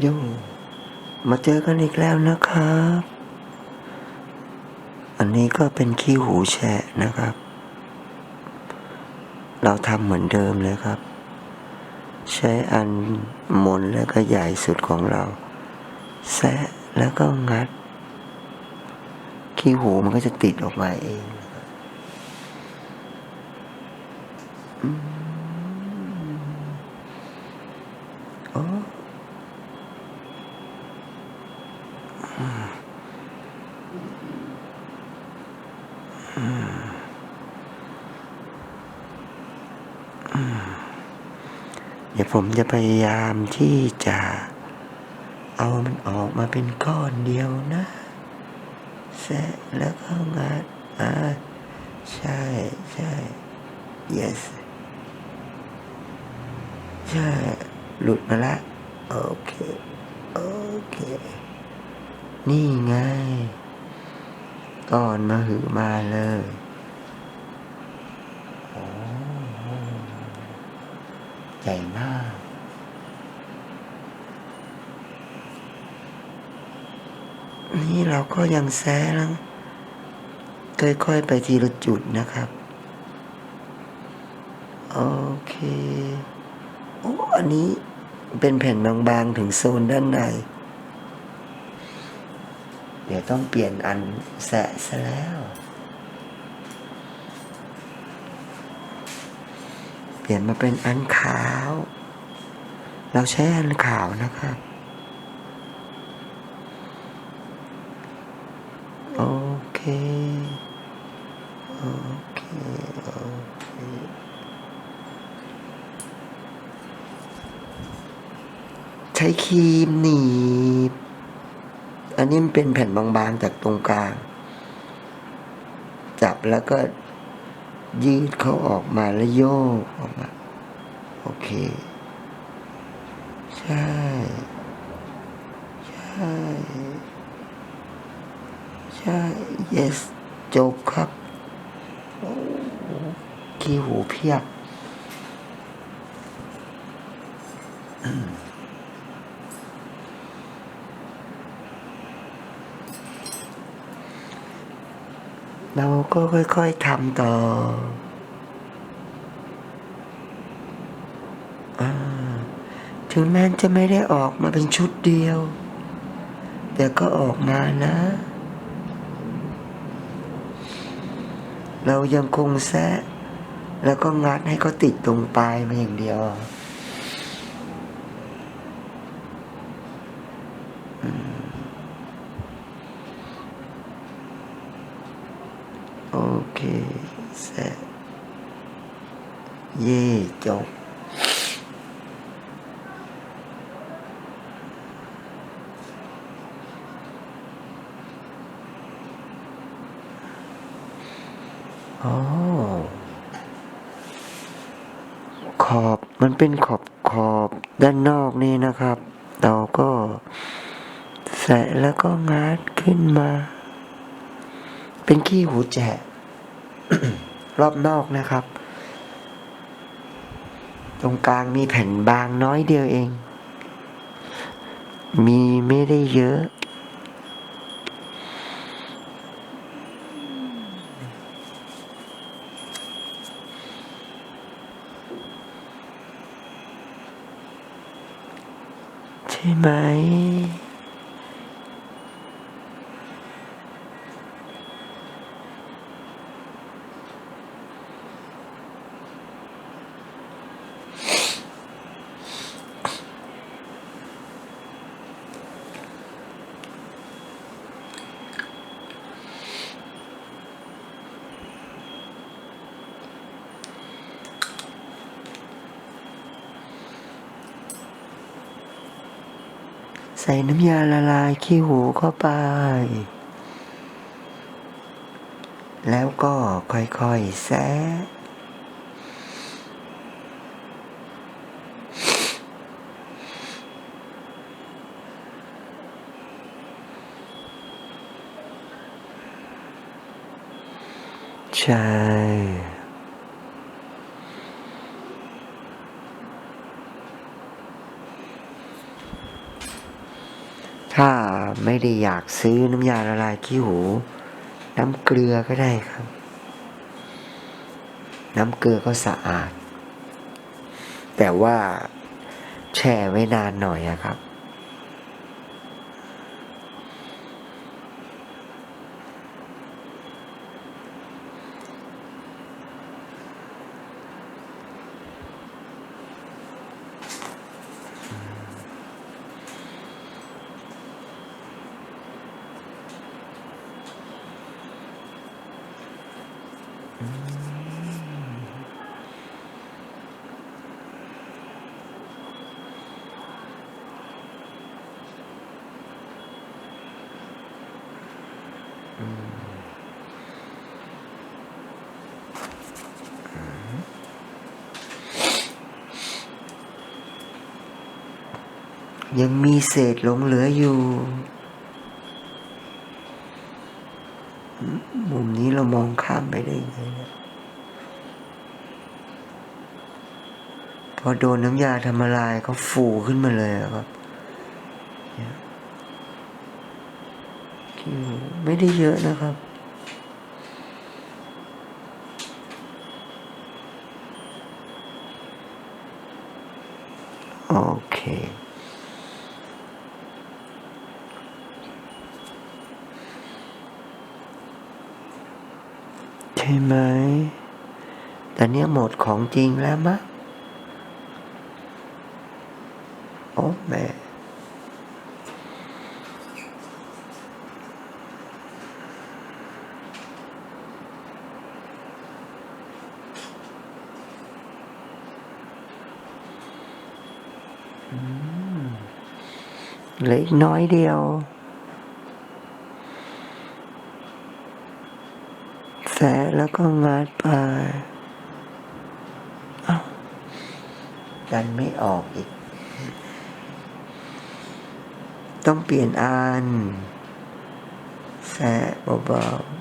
โยมาเจอกันอีกแล้วนะครับ อันนี้ก็เป็นขี้หูแฉะนะครับ เราทำเหมือนเดิมเลยครับ ใช้อันมนแล้วก็ใหญ่สุดของเรา แซะแล้วก็งัด ขี้หูมันก็จะติดออกมาเองนะครับอืมอ๋อ เดี๋ยวผมจะพยายามที่จะ เอามันออกมาเป็นก้อนเดียวนะแซะแล้วก็งัดอ่าใช่ใช่ yes ใช่หลุดมาละ โอเค โอเค นี่ไง ก้อนมาหือมาเลยโอ้ใหญ่มาก นี่เราก็ยังแซะแล้วค่อยๆไปทีละจุดนะครับ โอเค โอ้ อันนี้เป็นแผ่นบางๆถึงโซนด้านใน เดี๋ยวต้องเปลี่ยนอันแสะซะแล้ว เปลี่ยนมาเป็นอันขาว เราใช้อันขาวนะครับโอเคโอเคโอเคใช้ครีมหนี อันนี้มันเป็นแผ่นบางๆจากตรงกลาง จับแล้วก็ยืดเขาออกมาแล้วโยกออกมา โอเค ใช่ ใช่ ใช่ yes จบครับโอ้โหขี้หูเพียบ เรา ก็ค่อยๆทำต่ออถึงแม้จะไม่ได้ออกมาเป็นชุดเดียว แต่ก็ออกมานะ เรายังคงแซะแล้วก็งัดให้เขาติดตรงปลายมาอย่างเดียว โอเคแซะเย่จบอ๋อขอบมันเป็นขอบขอบด้านนอกนี่นะครับ เราก็แสะแล้วก็งัดขึ้นมา เป็นขี้หูแจะ รอบนอกนะครับ ตรงกลางมีแผ่นบางน้อยเดียวเอง มีไม่ได้เยอะ ใช่ไหม ส่น้ำยาละลายขี้หูเข้าไป แล้วก็ค่อยๆแซะใช่ โถ้า ไม่ได้อยากซื้อน้ำยาละลายขี้หู น้ำเกลือก็ได้ครับ น้ำเกลือก็สะอาด แต่ว่าแช่ไว้นานหน่อยนะครับ ยังมีเศษหลงเหลืออยู่ มุมนี้เรามองข้ามไปได้ยังไงนี่ยพอโดนน้ำยาทำละลายเขาฟูขึ้นมาเลยอะครับ ไม่ได้เยอะนะครับ โอเคใช่ไหมแต่เนี้ยหมดของจริงแล้วมะ โอ้แม่ เหลืออีกน้อยเดียว แสะแล้วก็งัดไปอ้าดันไม่ออกอีก ต้องเปลี่ยนอันแสะเบาๆ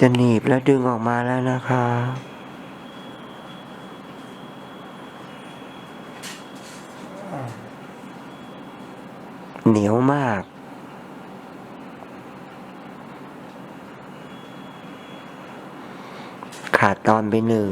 จะหนีบแล้วดึงออกมาแล้วนะคะเหนียวมาก ขาดตอนไปหนึ่ง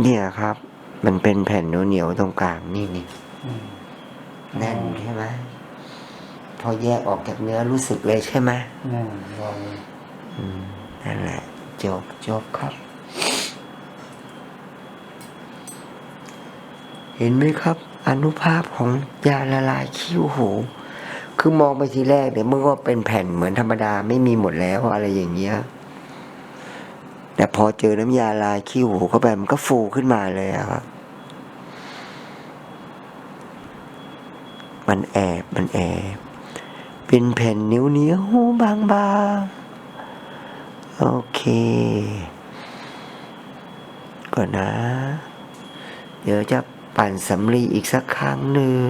เนี่ยครับ มันเป็นแผ่นเหนียวๆตรงกลางนี่นี่อืมแน่นใช่ไหมพอแยกออกจากเนื้อรู้สึกเลยใช่ไหมแน่นเบาอืมนั่นแหละจบจบครับ เห็นไหมครับ อนุภาพของยาละลายขี้หู คือมองไปทีแรกเดี๋ยวมันก็เป็นแผ่นเหมือนธรรมดาไม่มีหมดแล้วอะไรอย่างเงี้ยแต่พอเจอน้ำยาละลายขี้หูเข้าไปมันก็ฟูขึ้นมาเลยอะครับ มันแอบมันแอบ เป็นแผ่นนิ้วเหนียวๆบางๆ โอเค ก่อนนะ เดี๋ยวจะปั่นสำลีอีกสักครั้งหนึ่ง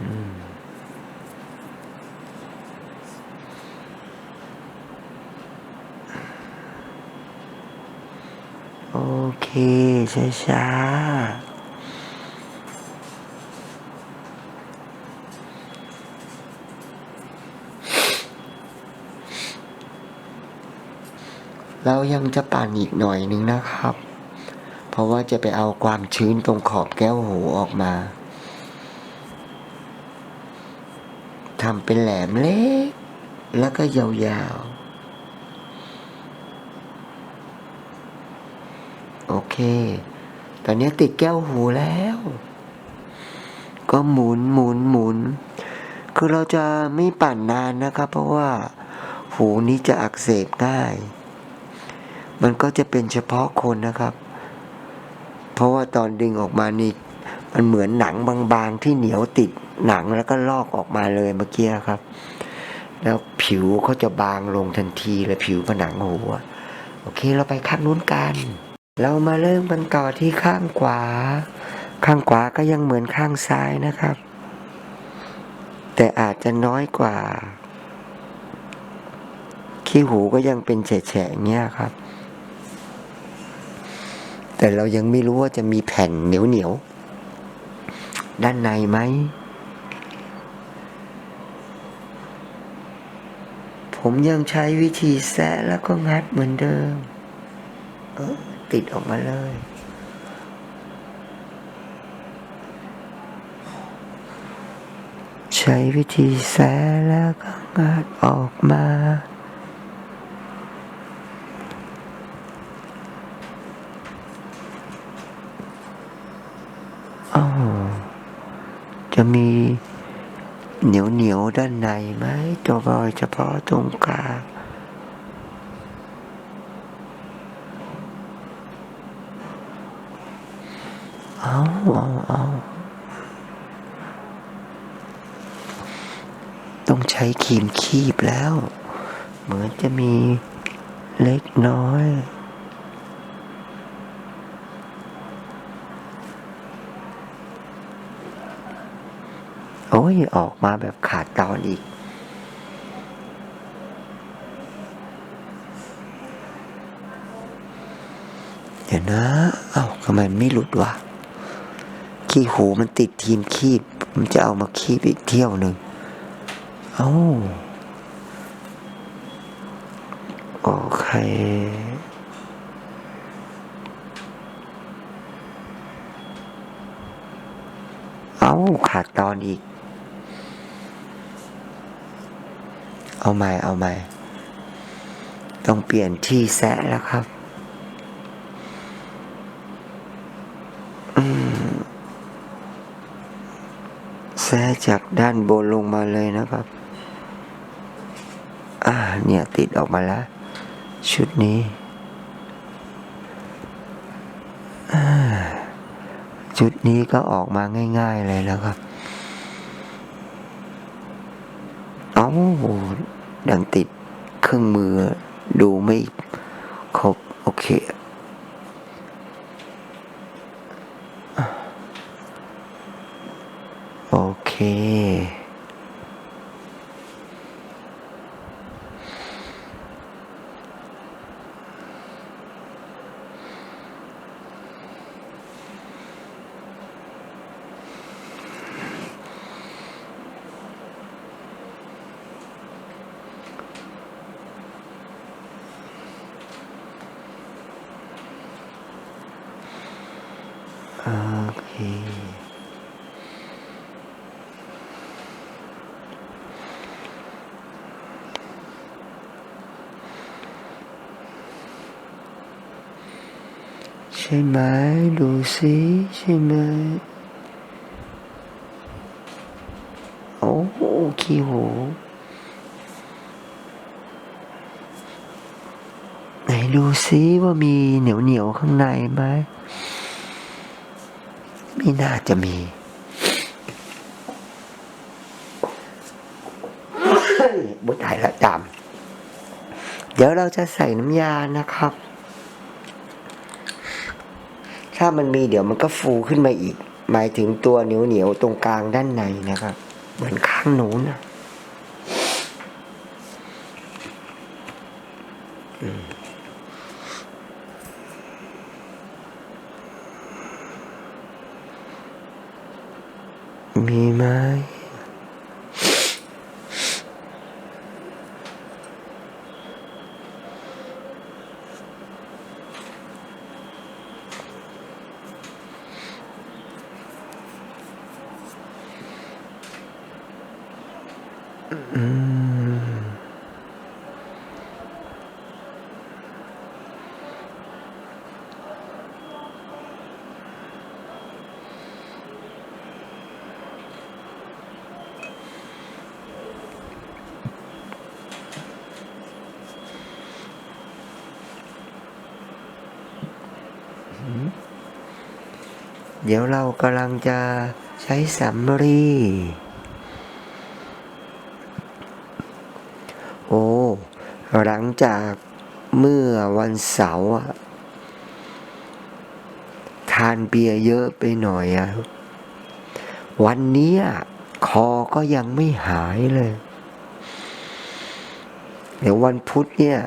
อืมโอเค ช้าๆ เรายังจะปั่นอีกหน่อยนึงนะครับ เพราะว่าจะไปเอาความชื้นตรงขอบแก้วหูออกมาทำเป็นแหลมเล็ก แล้วก็ยาวๆ โอ เค ตอนนี้ติดแก้วหูแล้ว ก็หมุนหมุนหมุน คือเราจะไม่ปั่นนานนะครับ เพราะว่า หูนี้จะอักเสบง่าย มันก็จะเป็นเฉพาะคนนะครับ เพราะว่าตอนดึงออกมานี่มันเหมือนหนังบางๆที่เหนียวติดหนังแล้วก็ลอกออกมาเลยเมื่อกี้ครับ แล้วผิวเขาจะบางลงทันทีเลยผิวผนังหูโอเคเราไปข้างนู้นกัน เรามาเริ่มกันต่อที่ข้างขวา ข้างขวาก็ยังเหมือนข้างซ้ายนะครับ แต่อาจจะน้อยกว่า ขี้หูก็ยังเป็นแฉะๆอย่างเงี้ยครับ แต่เรายังไม่รู้ว่าจะมีแผ่นเหนียวๆ ด้านในไหม ผมยังใช้วิธีแซะแล้วก็งัดเหมือนเดิม เออ ติดออกมาเลย ใช้วิธีแซะแล้วก็งัดออกมาอ๋อจะมีเหนียวเหนียวด้านในไหมตัวบอยเฉพาะตรงกลาง เอาเอาเอาต้องใช้ครีมคีบแล้ว เหมือนจะมีเล็กน้อยโอ้ย ออกมาแบบขาดตอนอีก เดี๋ยวนะ เอ้าทำไมไม่หลุดวะ ขี้หูมันติดทีมคีบมันจะเอามาคีบอีกเที่ยวหนึ่งเอ้าโอเคเอ้าขาดตอนอีก เอาใหม่เอาใหม่ ต้องเปลี่ยนที่แซะแล้วครับ แซะจากด้านบนลงมาเลยนะครับ อ่า เนี่ยติดออกมาแล้ว ชุดนี้อ่าชุดนี้ก็ออกมาง่าย ๆเลยนะครับ เอ้าดังติดเครื่องมือดูไม่ครบ โอเค ใช่ไหมดูสิใช่ไหมโอ้ขี้หูไหนดูซิว่ามีเหนียวเหนียวๆข้างในไหมไม่น่าจะมีบุตรายละจำเดี๋ยวเราจะใส่น้ำยานะครับ ถ้ามันมีเดี๋ยวมันก็ฟูขึ้นมาอีก หมายถึงตัวเหนียวเหนียวๆตรงกลางด้านในนะครับ เหมือนข้างนู้นนะอืม ดี๋ยวเรากำลังจะใช้สำลีโอ้ หลังจากเมื่อวันเสาร์ทานเบียร์เยอะไปหน่อยอะวันนี้คอก็ยังไม่หายเลย เดี๋ยววันพุธเนี่ย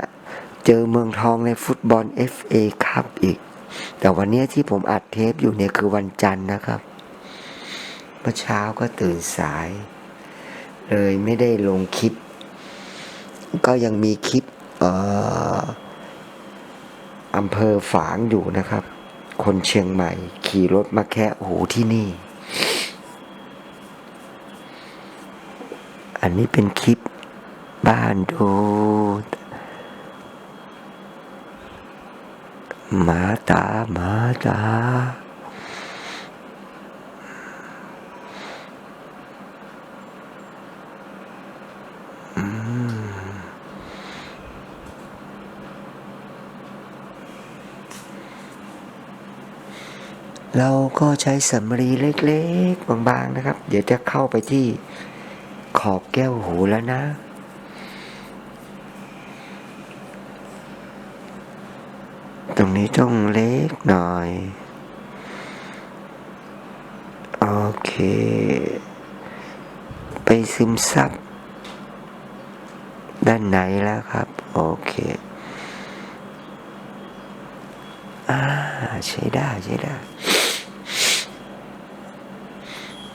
เจอเมืองทองในฟุตบอล FA คัพอีก แต่วันนี้ที่ผมอัดเทปอยู่เนี่ยคือวันจันทร์นะครับ เมื่อเช้าก็ตื่นสาย เลยไม่ได้ลงคลิป ก็ยังมีคลิปเอ่ออำเภอฝางอยู่นะครับ คนเชียงใหม่ ขี่รถมาแค่หูที่นี่ อันนี้เป็นคลิปบ้านดู หมาตาหมาตาเราก็ใช้สำลีเล็กๆ บางๆนะครับ เดี๋ยวจะเข้าไปที่ขอบแก้วหูแล้วนะ ตรงนี้ต้องเล็กหน่อย โอเค ไปซึมซับ ด้านไหนแล้วครับ โอเคอ่าใช้ได้ใช้ได้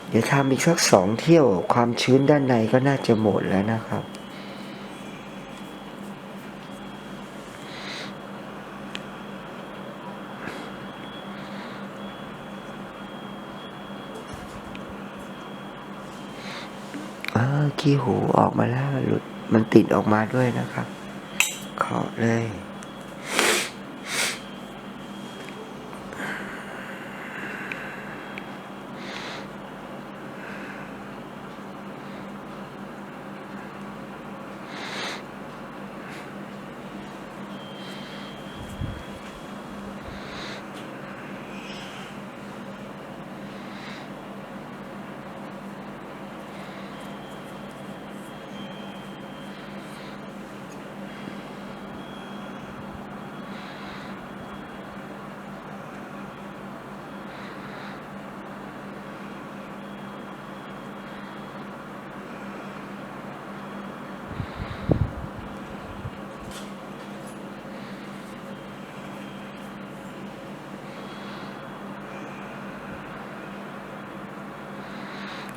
เดี๋ยวทำอีกสักสองเที่ยวความชื้นด้านในก็น่าจะหมดแล้วนะครับ อ่า ขี้หูออกมาแล้วหลุดมันติดออกมาด้วยนะครับ ขอเลย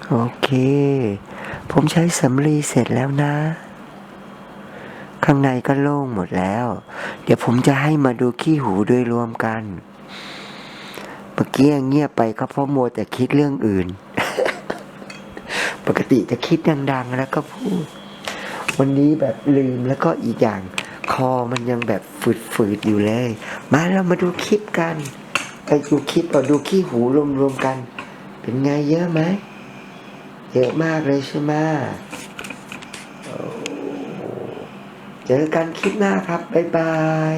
โอเค ผมใช้สำลีเสร็จแล้วนะ ข้างในก็โล่งหมดแล้ว เดี๋ยวผมจะให้มาดูขี้หูโดยรวมกัน เมื่อกี้เงียบไปก็เพราะโมแต่คิดเรื่องอื่น ปกติจะคิดดัง ๆ แล้วก็พูด วันนี้แบบลืมแล้วก็อีกอย่าง คอมันยังแบบฝืดๆอยู่เลย มาเรามาดูคลิปกันไปดูคลิปเราดูขี้หูรวมๆกัน เป็นไงเยอะไหม เยอะมากเลยใช่ไหมเจอกันคลิปหน้าครับ บ๊ายบาย